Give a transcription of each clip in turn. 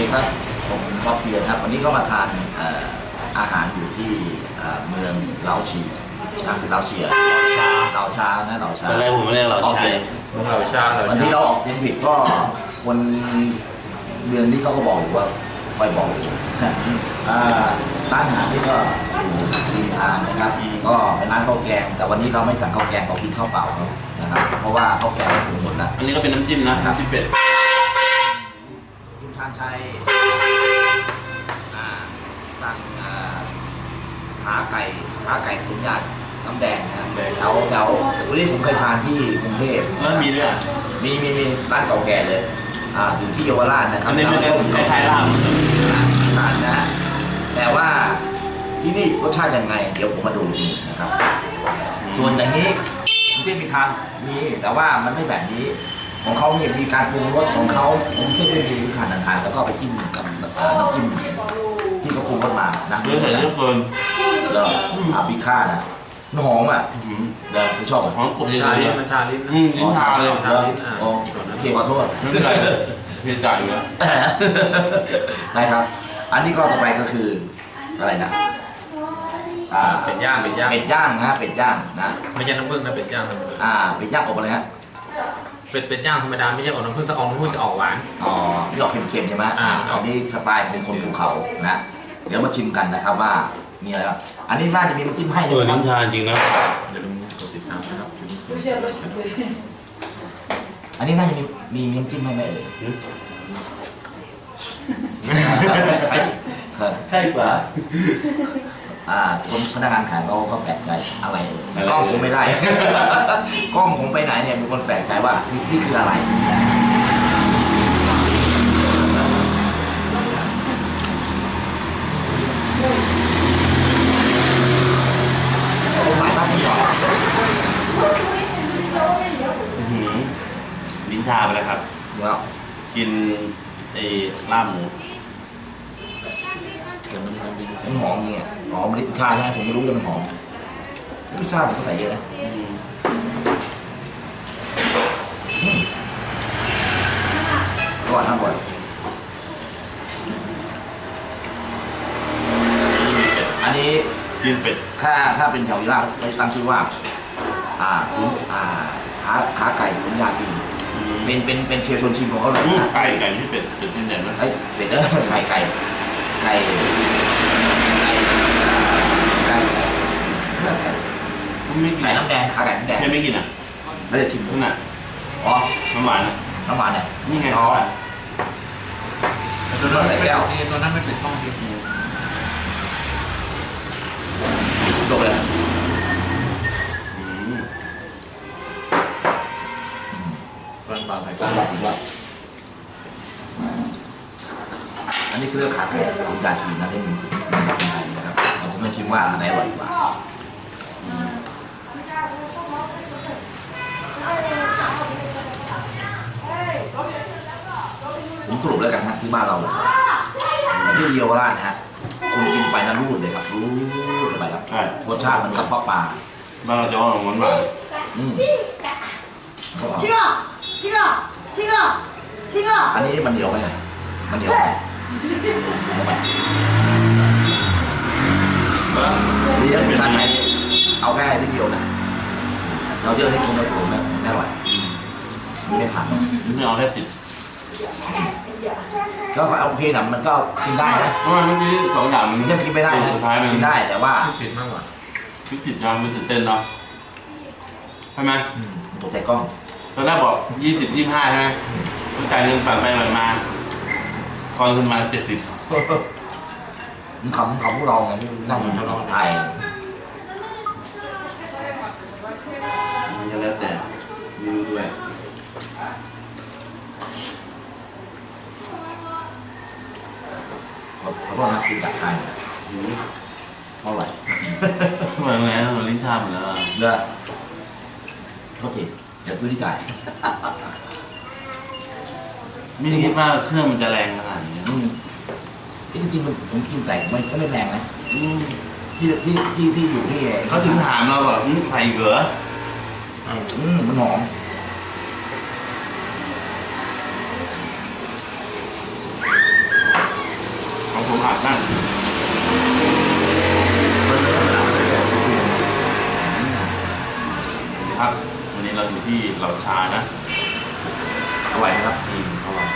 ดีครับ ผมบ๊อบเซียนครับ วันนี้ก็มาทานเอ่ออาหารอยู่ที่เอ่อเมืองเลาชีนะเลาเชียเลาชานะเลาชาตอนแรกผมไม่เรียกเราออกใช้เสียงของเราชาเราวันที่เราออกเสียงผิดก็คนเมืองนี้เขาก็บอกอยู่ว่าคอยบอกอยู่อ่าร้านอาหารที่ก็อยู่ริมทางนะครับ ก็เป็นร้านข้าวแกง แต่วันนี้เราไม่สั่งข้าวแกงเรากินข้าวเปล่าครับนะครับเพราะว่าข้าวแกงเราถึงหมดแล้วอันนี้ก็เป็นน้ำจิ้มนะน้ำจิ้มเป็ดคุณชาญชัยอ่าสั่งอ่าขาไก่ขาไก่ตุ๋นยาดน้ำแดงนะแถวแถววันนี้ผมเคยทานที่กรุงเทพแล้วมีด้วยอะมีมีมีร้านเก่าแก่เลยอ่าอยู่ที่เยาวราชนะครับอันนี้มันคล้ายๆลาบทานนะฮะแต่ว่าที่นี่รสชาติยังไง เดี๋ยวผมมาดูทีนะครับ ส่วนอย่างนี้กรุงเทพมีทานมีแต่ว่ามันไม่แบบนี้ ของเขาเนี่ยมีการปรุงรสของเขาผมเชื่อว่ามีวิธีการทานแล้วก็เอาไปจิ้มกับเอ่อน้ำจิ้มที่เขาปรุงรสมานะเรื่องใส่เรื่องเกินแล้วอาบิค่านะมันหอมอะอื้อหือแล้วผมชอบอะหอมกบเฉชายลิ้นๆมันชาลิ้นนะอืมลิ้นชาเลยชาลิ้นอะโอเคขอโทษไม่เป็นไรเพียจ่ายอยู่แล้วนะครับ อันนี้ก็ต่อไปก็คืออะไรนะอ่าเป็ดย่างเป็ดย่างเป็ดย่างนะฮะเป็ดย่างนะ ไม่ใช่น้ำผึ้งนะเป็ดย่างธรรมดาอ่าเป็ดย่างอบอะไรฮะ เป็ดเป็ดย่างธรรมดาไม่ใช่ออกน้ำผึ้งถ้าออกน้ำผึ้งจะออกหวาน อ๋อที่ออกเค็มๆใช่ไหมอ่า อันนี้สไตล์ของคนภูเขานะ เดี๋ยวมาชิมกันนะครับว่ามีอะไรบ้างอันนี้น่าจะมีน้ำจิ้มให้เอใช่อไหมครัลิ้บนชาจริงนะ อย่าลืมกดติดตามนะครับอันนี้น่าจะมีมีน้ำจิ้มให้ไหมเอ่ยใช่เออใช่กว่า อ่าคนพนักงานขายเขาเขาแปลกใจอะไรเอ่ยกล้องผมไม่ได้ กล้องผมไปไหนเนี่ยมีคนแปลกใจว่านี่คืออะไรผมหมายภาพนี้ก่อนอื้อหือลิ้นชาไปแล้วครับแล้วกินไอ้ลาบหมูมันหอมจริง อะหอมลิ้นชาใช่ไหมผมไม่รู้เลยมันหอมลิ้นชาผมก็ใส่เยอะนะอืมอร่อยมากกว่าอันนี้กินเป็ดถ้าถ้าเป็นแถวยุราชเขาตั้งชื่อว่า อ่าคุณอ่าขาขาไก่คุณยากินอืมเป็นเป็นเป็นเชียร์ชวนชิมของเขาเลยอืมนะไก่ไก่ที่เป็ดเป็ดที่ไหนมั้ยไอ้ยเป็ดเออไก่ไก่ไก่ไก่ไก่ไก่ไก่ ไม่กินไก่น้ำแดงขาไก่น้ำแดงแค่ไม่กินอะแล้วจะชิมดูนั่นน่ะอ๋อน้ำหวานอะน้ำหวานเนี่ยนี่ไงอ๋อตัวนั้นไม่เป็นตัวนั้นไม่เป็นต้องกินหมูจบเลยอืมตอนปลาไข่ก็บอกอีกว่าอันนี้คือเรื่องขาไก่คุณยากินนะที่มันมันเป็นไทยนะครับเราจะมาชิมว่าอันไหนอร่อยกว่า ผมสรุปแล้วกันฮะที่บ้านเราเที่ยเยาวราชฮะคุณกินไปนะรูดเลยครับรูดไปครับรสชาติมันกับปลาบ้านเราจะว่าหวานหวานชิโก้ชิโก้ชิโก้ชิโก้อันนี้มันเหนียวไหมมันเหนียวไหมนี่ถ้เป็นไทเอาแค่ายนิเดียวนะเราเยอะให้คุณไาโกรธนะ ไม่อร่อยไม่ผ่านไม่เอาแค่ติดก็โอเคนะมันก็กินได้นะเพราะว่าเมื่อกี้สองอย่างมันไม่ใช่กินไม่ได้นะสุดท้ายมันกินได้แต่ว่าผิดมากกว่าพริกติดจานมันตื่นเต้นเนาะใช่ไหมอืมตกใจกล้องตอนแรกบอกยี่สิบยี่ห้าใช่ไหมจ่ายเงินปั่นไปปั่นมาคอนขึ้นมาเจ็ดสิบมันคำคำพวกเราไงที่นั่งอยู่ไทยก็แล้ว ขอขอโทษนะกินจากไทยหืมเท่าไหร่ทำไมไงมันลิ้นชาหมดแล้วอะเด้อโอเคเดี๋ยวซื้อที่จ่ายไม่ได้คิดว่าเครื่องมันจะแรงขนาดนี้อืมที่จริงๆมันผมกินแต่มันก็ไม่แรงนะอืมที่ที่ที่ที่อยู่ที่เขาถึงถามเราแบบอืมไผ่เหรออืมมันหอม ชานะอร่อยนะครับอืมอร่อย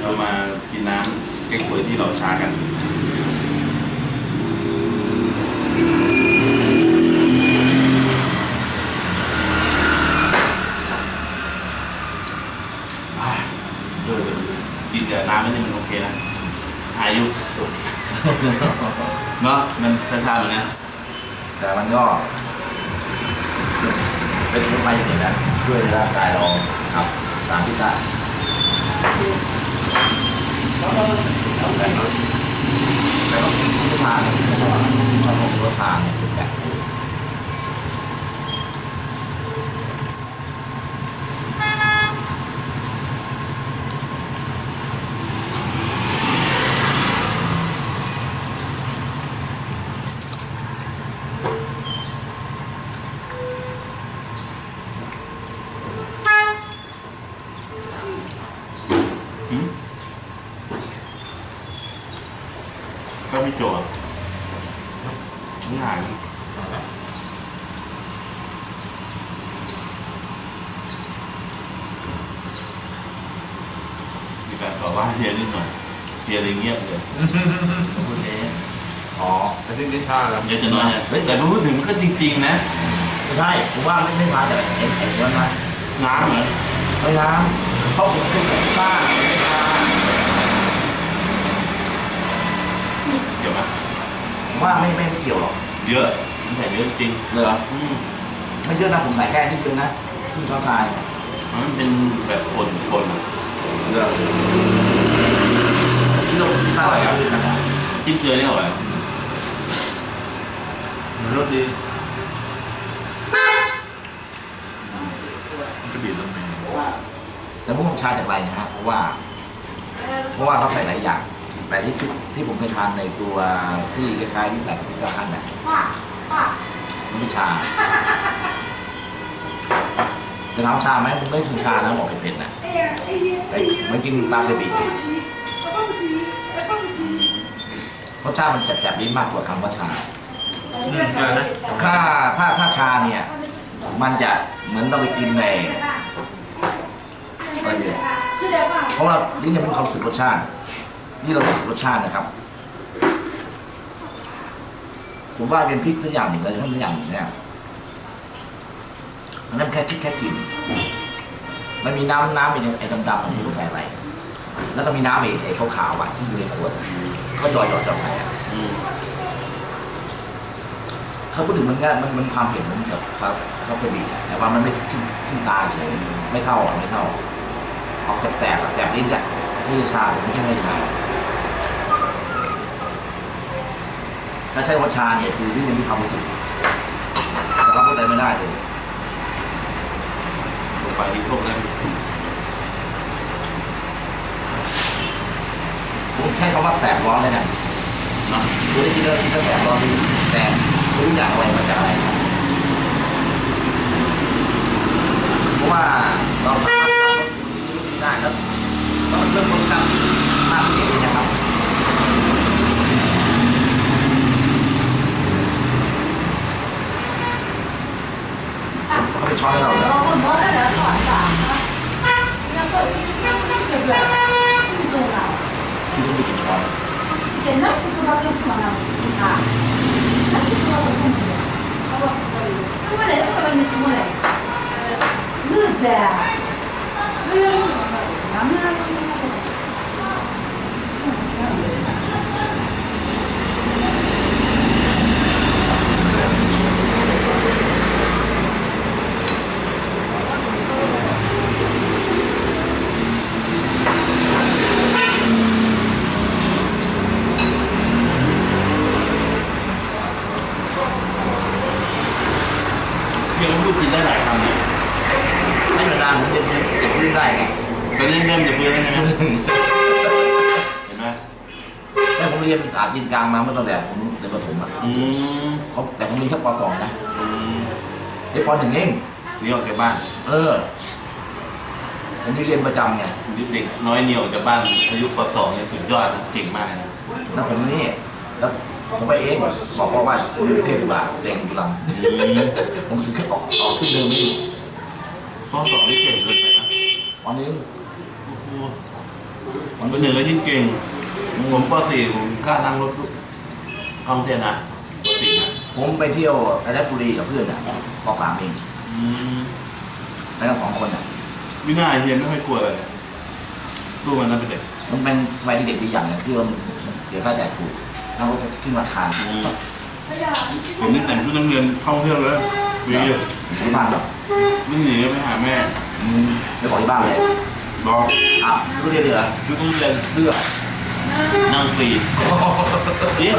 เรามากินน้ำเก๊กฮวยที่เหล่าชากันอ่าเออกินกับน้ำนี่มันโอเคนะอายุเนาะมันช้าๆเหมือนกันแต่มันก็ เป็นไมุนไพรอย่างหนึ่งนะช่วยในร่างกายเราครับสารพิษได้แล้วก็แล้วก็รสชาติแล้วก็รสชานเนี่ยเป็นแบบ หืม ก็ไม่โจทย์ไม่หายมีการต่อว่าเฮียนิดหน่อยเฮียเลยเงียบเลยพูดเองอ๋อแต่ที่นิทาแล้วเดี๋ยวจะน้อยเนี่ยเฮ้ยแต่พูดถึงก็จริง ๆ นะไม่ใช่ผมว่าไม่ไม่มาจากไอ้ไอ้นั้นนะน้ำเหรอไม่น้ำเพราะผมเป็นแบบบ้าไม่มาเดี๋ยวนะผมว่าไม่ไม่ไม่เกี่ยวหรอกเยอะมันใส่เยอะจริงเลยเหรออืมไม่เยอะนะผมใส่แค่นิดเดียวนะครึ่งช้อนชายมันเป็นแบบคนคนๆอะเลือกที่เราที่ข้าวอะไรครับคือกันนะจิ้มเกลือนี่อร่อยรสดีมันจะบีบลงไปแต่พวกผมชาจากอะไรนะฮะเพราะว่า เพราะว่าเขาใส่หลายอย่าง แต่ที่ที่ผมไปทานในตัวที่คล้ายๆนิสัยพิซซ่าฮันน่ะมันไม่ชาจะน้ำชาไหมผมไม่ชูชานะบอกเป็ดๆนะไอ้มันกินซาซิบิรสชาติมันแสบๆลิ้นมากกว่าคำว่าชาถ้าถ้าถ้าชาเนี่ย มันจะเหมือนเราไปกินในเพราะว่าลิ้นจะเป็นความสึกรสชาติ นี่เรารู้สึกรสชาตินะครับ ผมว่าเป็นพริกสักอย่างหนึ่งอะไรสักอย่างหนึ่งเนี่ยอันนั้นแค่คิดแค่กิน มันมีน้ำน้ำไอ้ไอ้ดำๆมันไม่รู้ใส่อะไร แล้วก็มีน้ำไอ้ไอ้ขาวๆอะที่อยู่ในขวดก็จอยหยอดจอดใส่อะเขาพูดถึงมันง่ายมันมันความเผ็ดมือนกับซาซาซิบิแต่ว่ามันไม่ขึ้นขึ้นตาเฉยไม่เท่าอะไม่เท่าออกแสบๆอะแสบลิ้นอะที่ชาผมไม่ใช่ไม่ชา ถ้าใช้วัชชาเนี่ยคือลิ้นยังมีความรู้สึกแต่ว่าพูดอะไรไม่ได้เลยลงไปที่โชคแล้วผมใช้คำว่าแสบร้อนเลยนะนะคุณได้กินแล้วกินแล้วแสบร้อนดีแต่ไม่รู้จากอะไรมาจากอะไรเพราะว่าเราสามารถทำรสดีได้แล้วแล้วมันเพิ่มรสชาติมา 他被抓到了。我我你吧。说你看不看谁的？你懂？不给抓了。给不知道干什么，啊？那支不知道干什么的，好不好？我来，我来，我来。儿子。 จีนกลางมาเมื่อตอนแรกผมเรียนประถมอะอืมเขาแต่ผมเรียนแค่ป .2 นะอืมเด็กป .1 เองนี่ออกจากบ้านเออผมนี่เรียนประจำไงเด็กน้อยเหนียวจากบ้านอายุปสองเนี่ยสุดยอดนะเก่งมากเลยนะแล้วผมนี่แล้วผมไปเองบอกพ่อว่าผมอยู่เทพดีกว่าเซ็งบุรีรัมย์อืมผมถึงขึ้นออกออกขึ้นเดิมไม่อยู่ข้อสอบนี่เก่งเกินไปนะวันนึงโอ้โหวันเป็นหนึ่งก็ยิ่งเก่ง ผมป .4 ผมกล้านั่งรถท่องเที่ยวนะปกตินะผมไปเที่ยวราชบุรีกับเพื่อนอะพอสามเองอืมไปกันสองคนอะไม่น่าเฮียไม่ค่อยกลัวอะไรเลยรู้มันนั่นเป็นเด็ก มันเป็นสมัยเด็กๆดีอย่างหนึงที่ว่ามันเสียค่าใช้จ่ายถูกนั่งรถขึ้นราคาอืม ผมนี่แต่งชุดนักเรียนท่องเที่ยวเลยวีอยู่ที่บ้านแบบไม่หนีไปหาแม่อืมไปบอกที่บ้านเลยบอกอ้าวรู้เรียนเลยเหรอชุดนักเรียนเสื้อ นั่งฟรีจริง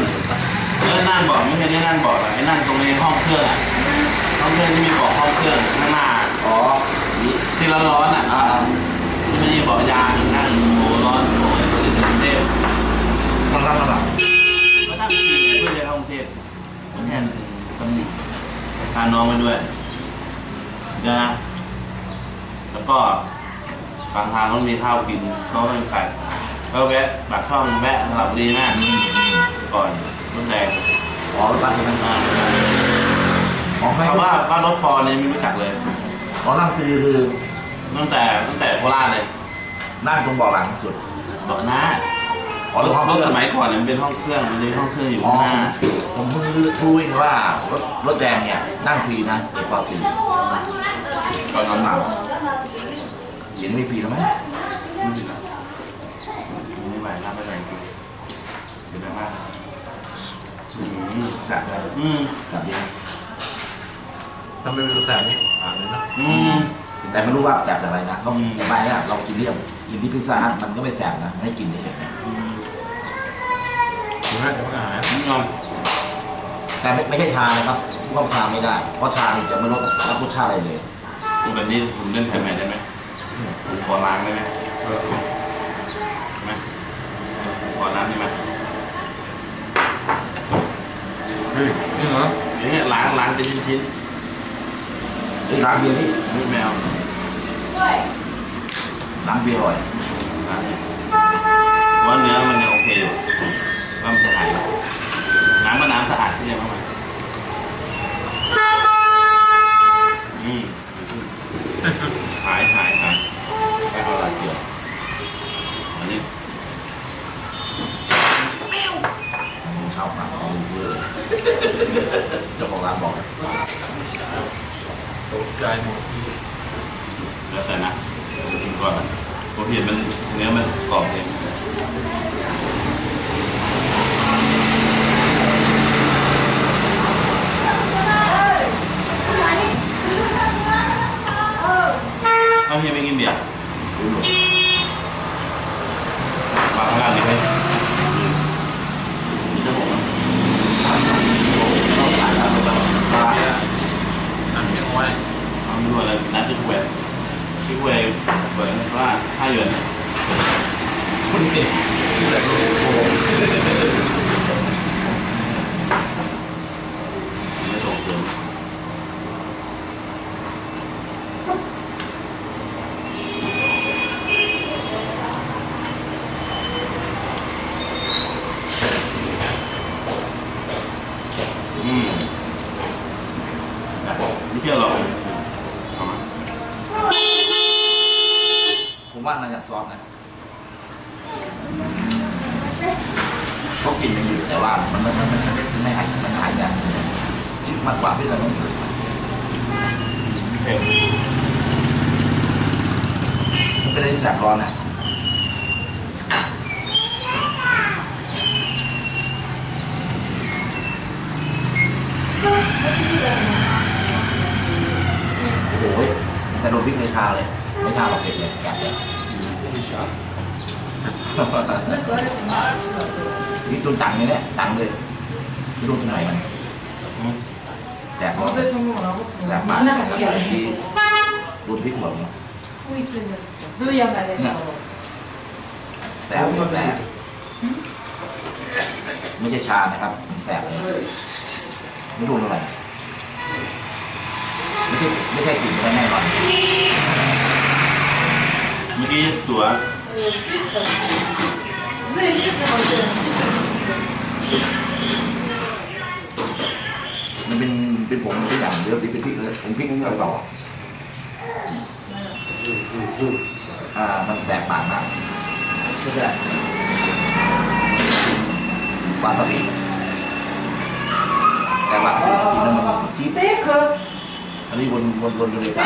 แล้วนั่งบอกไม่ใช่ได้นั่งบอกอะไอ้นั่งตรงในห้องเครื่องอะห้องเครื่องที่มีบอกห้องเครื่องข้างหน้าอ๋อนี่ที่ร้อนๆอะอ่าที่ไม่มีบอกยางนั่งโอ้ร้อนโอ้ยที่กรุงเทพข้างล่างข้างหลังก็นั่งฟรีไงเพื่อจะเข้ากรุงเทพผมแค่ต้องพาน้องไปด้วยนะ แล้วก็บางทางก็มีข้าวกินเขาให้ขาย ก็แวะปากช่องแวะสลับดีมากก่อนรถแดงอ๋อรถบัสใช่ไหมอ่าอ๋อไม่เพราะว่าว่ารถปอเนี่ยไม่รู้จักเลยอ๋อนั่งคือคือตั้งแต่ตั้งแต่โคราชเลยนั่งตรงเบาะหลังสุดเบาะหน้าอ๋อรถห้องรถเครื่สองมัยก่อนเนี่ยมันเป็นห้องเครื่องมันมีห้องเครื่องอยู่อ๋อข้างหน้าผมเพิ่งรู้เองว่ารถรถแดงเนี่ยนั่งฟรีนะเด็กป .4 ตอนนั้นหนาวเห็นไม่ฟรีแล้วไหมไม่ไหวน้ำไม่ไหวจริงเดี๋ยวไป มากอืมแสบเลยอืมแสบดีนะทำไมเป็นแต่นี่อ่านเลยนะอืมแต่ไม่รู้ว่าแสบจากอะไรนะเขาอืมในบ้านเนี่ยเรากินเลี่ยมกินที่พิซซ่าฮัทมันก็ไม่แสบนะไม่ให้กินเฉยๆนะอืมถึงแม้จะไม่อ่านนี่นอนแต่ไม่ไม่ใช่ชานะครับพวกชาไม่ได้ เพราะชานี่จะไม่ลดรับรสชาติอะไรเลยคุณแบบนี้ผมเล่นแผ่นใหม่ได้ไหมผมขอล้างได้ไหมเออได้ไหมผมขอล้างได้ไหม เฮ้ยนี่เหรออย่างเงี้ยล้างล้างเป็นชิ้นเฮ้ยร้านเบียร์นี่ๆไม่แมวร้านเบียร์อร่อยล้างเพราะว่าเนื้อมันยังโอเคอยู่ว่ามันจะหายน้ำก็น้ำสะอาดที่เรียกว่ามันอืมหายหายหายไปเอาละเกี่ยวอันนี้ ข้าวผัดเอาเยอะเจ้าของร้านบอก ตกใจหมด แล้วแต่นะผมกินก่อนนะผมเห็นมันเนื้อมันกรอบเอง เอาเฮียไปกินเบียร์ รู้หมด มาข้างล่างดีไหมนี่จะบอกว่า ต้องขายแล้วต้อง เบีย ขาย ร์ นั่นไม่เอาไว้ เอาไม่รู้อะไรนัดที่คุยที่คุยเปิดว่าห้าหยวน คุณเก่งแต่โอ้โห ไม่ส่งเสริมอืมไม่เชื่อหรอกเอามา ผมว่าน่าจะซอฟต์นะเขากินมันอยู่แต่ ว่ามันมันมันมัไม่หายมันหายเนี่ยคิดมากกว่าที่เราต้องอยู่มันเป็นอะไรที่แสบร้อนอะโอ้โหแต่โดนพริกในชาเลยในชาบอกเด็ดเลยจัดใลยไม่ชอบ มีตุนตังอย่างเนี้ยตังเลยมีตุนไหนมันแสบหัวแสบมากที่รุนพริกหัวมั้งแสบแสบไม่ใช่ชานะครับมันแสบเลยไม่รุนอะไรไม่ใช่ไม่ใช่กลิ่นแน่นอนเมื่อกี้ตัว มันเป็นเป็นผงเป็นอย่างเดียวเป็นพริกเลยผมพริกนี่อะไรเปล่าอ่ามันแสบปากมากใช่ไหมวาซาบิแต่วาซาบิกินแล้วมันจี๊ด Fake. อันนี้วนวนวนอยู่ในปาก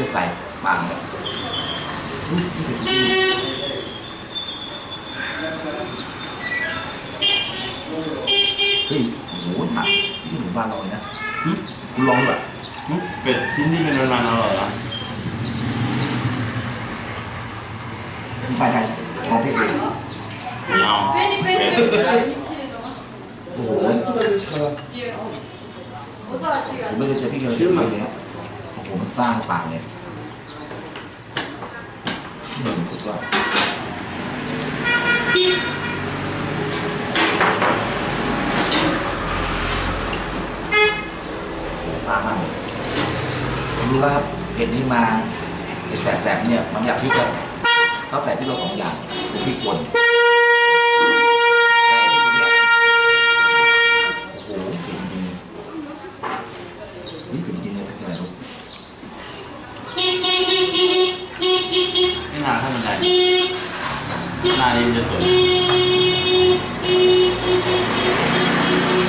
จะใส่บางเลยเฮ้ยโอ้โหนักที่หมู่บ้านเราเลยนะคุณลองดูอ่เป็ดชิ้นที่เป็นนานๆอร่อยนะไปไทยของพี่เองเอาโอ้โหผมไม่ได้เจอพี่เลยเนี้ย โอ้โหมันสร้างปากเนึ่งสุดยอดโอ้โหสร้างมากผมรู้วครับเห็ดนี้มาแสบๆเนี่ย มันอยากพริกครับเขาใส่พริกเราสองอย่างคือพริกป่นแต่ไอ้พริกเนี่ยโอ้โหเผ็ดจริงๆนี่เผ็ดจริงเลยพริกอะไรลูก ไม่นานถ้ามันได้นานนี้มันจะสวย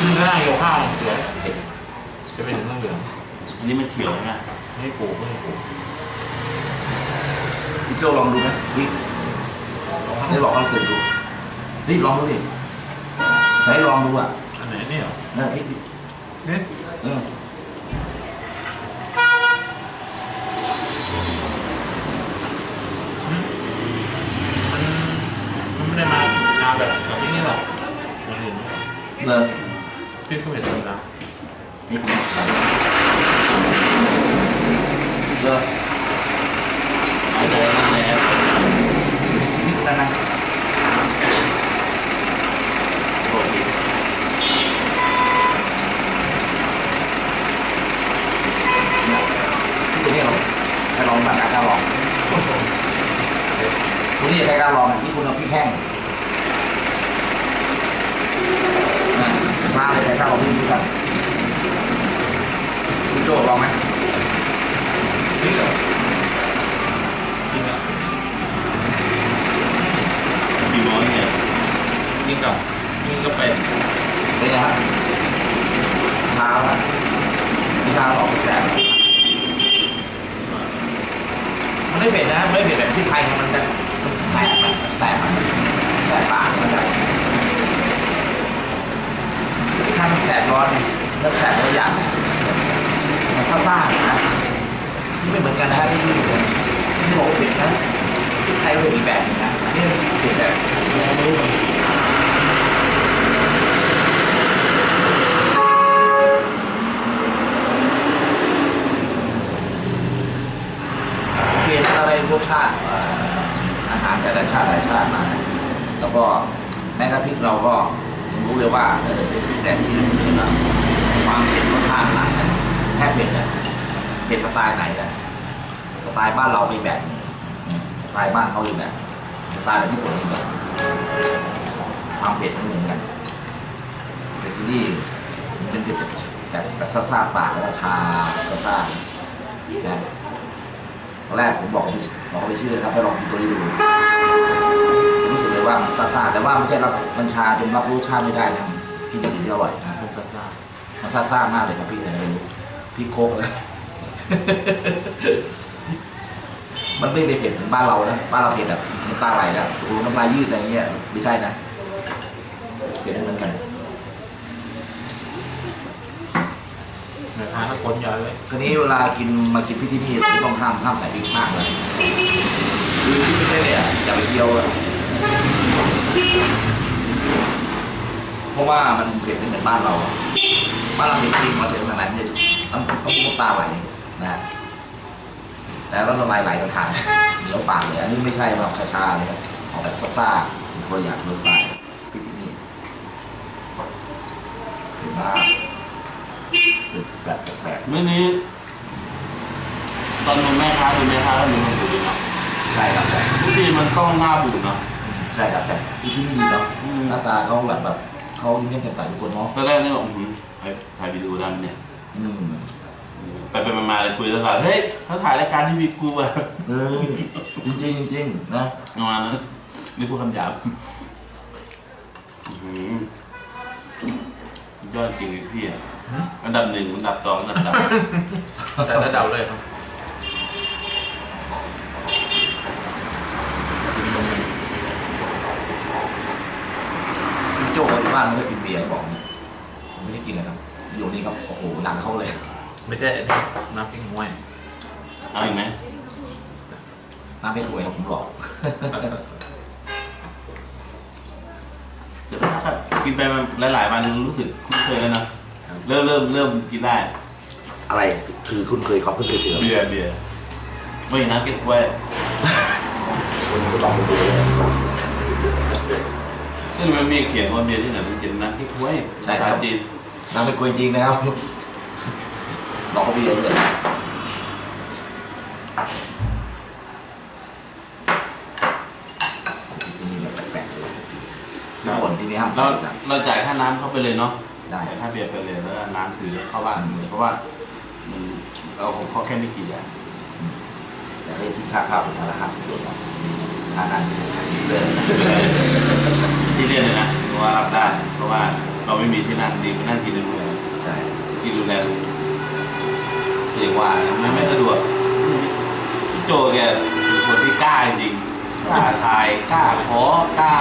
ข้างล่างโยข้าวเสือเผ็ดจะเป็นเรื่องเหลืองอันนี้มันเขียวใช่ไหมไม่ปลูกไม่ปลูกพี่โจลองดูไหมพี่ได้ลองคอนเสิร์ตดูนี่ลองดูดิไหนลองดูอะอันไหนเนี่ยเหรอนั่นพี่เนี่ยเออ มันมันไม่ได้มามาแบบแบบนี้หรอกมันเห็น เลย ขึ้นก็เห็นธรรมดา นี่ผมเลย เอาใจนั่นแหละ นี่นั่นนะโอเคเนี่ยตัวนี้เราให้ลองมากล้าลองตัวนี้ใครกล้าลองที่คุณเอาพริกแห้งนะมาเลยใครกล้าลองพริกนี้กันคุณโจล องไหมจริงเหรอจริงอะกี่ร้อยเนี่ยยิงกับยิงก็เป็นเป็นไงครับเท้าอะเท้าออกแสบมันไม่เผ็ดนะมันไม่เผ็ดแบบที่ไทยนะมันจะมันแสบอะแสบอะแสบปากมันจะที่ไทยมันแสบร้อนไงแล้วแสบหลายอย่างเนี่ยมัน ซ่าๆนะนี่ไม่เหมือนกันนะฮะที่ที่บอกว่าเผ็ดนะที่ไทยเผ็ดอีกแบบนะ เขาไปบอกเขาไปชื่อครับให้ลองกินตัวนี้ดูผมรู้สึกเลยว่ามันซ่าๆแต่ว่าไม่ใช่รับมันชาจนรับรู้ชาติไม่ได้นะกินอย่างนี้อร่อยนะผมสัตว์ได้มันซ่าๆมากเลยครับพี่อะไรไม่รู้พี่โคกเลยมันไม่เผ็ดเหมือนบ้านเรานะบ้านเราเผ็ดแบบน้ำตาไหลนะโอ้โหน้ำลายยืดอะไรเงี้ยไม่ใช่นะเผ็ดไม่เถ้านักคนใหญ่เลยคราวนี้เวลากินมากินพี่ที่นี่ต้องห้ามห้ามใส่พริกมากเลยคือที่ไม่ใช่เนี่ยอย่าไปเคี่ยวอะเพราะว่ามันเผ็ดไม่เหมือนบ้านเราอะบ้านเราเผ็ดจริงมาเผ็ดขนาดนั้นเนี่ยน้ำต้องมุกตาไหลนะแต่ก็ละลายไหลกันทานเหนียวปากเลยอันนี้ไม่ใช่แบบช้าๆเลยครับออกแบบซ่าๆคนอยากรสไปพี่ที่นี่เห็นว่า แบบแปลกเมื่อนี้ ตอนเป็นแม่ค้าเป็นแม่ค้าแล้วมีคนดูเนาะๆใช่ครับใช่ทุกทีมันต้องหน้าบูดเนาะใช่ครับใช่พี่ที่นี่ดีเนาะอืมหน้าตาเขาแบบแบบเขาเงียบๆใสทุกคนเนาะตอนแรกนี่บอกอืมไอ้ถ่ายวิดีโอดำเนี่ยอืมไปไปมาๆเลยคุยแล้วก็เฮ้ยเขาถ่ายรายการทีวีกูอะเออจริงๆจริงๆนะประมาณนั้นไม่พูดคำหยาบอื้อหือยอดจริงเลยพี่อะ อันดับหนึ่งอันดับสองอันดับสามแต่ระดับเลยครับพี่โจ้เขาที่บ้านไม่ได้กินเบียร์เขาบอกเนี่ยผมไม่ได้กินเลยครับ อยู่นี่ครับ โอ้โหหนังเขาเลย ไม่ใช่อันนี้น้ำพริกมวยเอาอีกไหมน้ำไม่ถวยครับผมบอกแต่ถ้ากินไปหลายๆวันรู้สึกคุ้นเคยแล้วนะ เริ่มเริ่มเริ่มกินได้อะไรคือคุณเคยความคุณเคยเจอเบียร์เบียร์ไม่นะเก็บไว้คนก็ลองไปดูเลยที่มันมีเขียนว่าเบียร์ที่ไหนมันกินนะเก็บไว้ภาษาจีนน้ำไม่คุยจริงนะครับลองเขาเบียร์เลยที่นี่แบบแปลกๆเลยทุกคนที่นี่ห้ามเราใส่จังเราจ่ายค่าน้ำเข้าไปเลยเนาะ ได้จ่ายค่าเบียร์ไปเลยแล้วน้ำถือเข้าบ้านเลยเพราะว่ามันเราของเขาแค่ไม่กี่อย่างแต่ให้ที่ค่าข้าวเป็นราคาสุดยอดเนาะค่านั่งเสื้อที่เรียนเลยนะเพราะว่ารับได้เพราะว่าเราไม่มีที่นั่งดีไปนั่งกินในโรงแรมใช่กินโรงแรมเรียกว่าไม่ไม่สะดวกพี่โจแกเป็นคนที่กล้าจริงกล้าถ่ายกล้าขอกล้า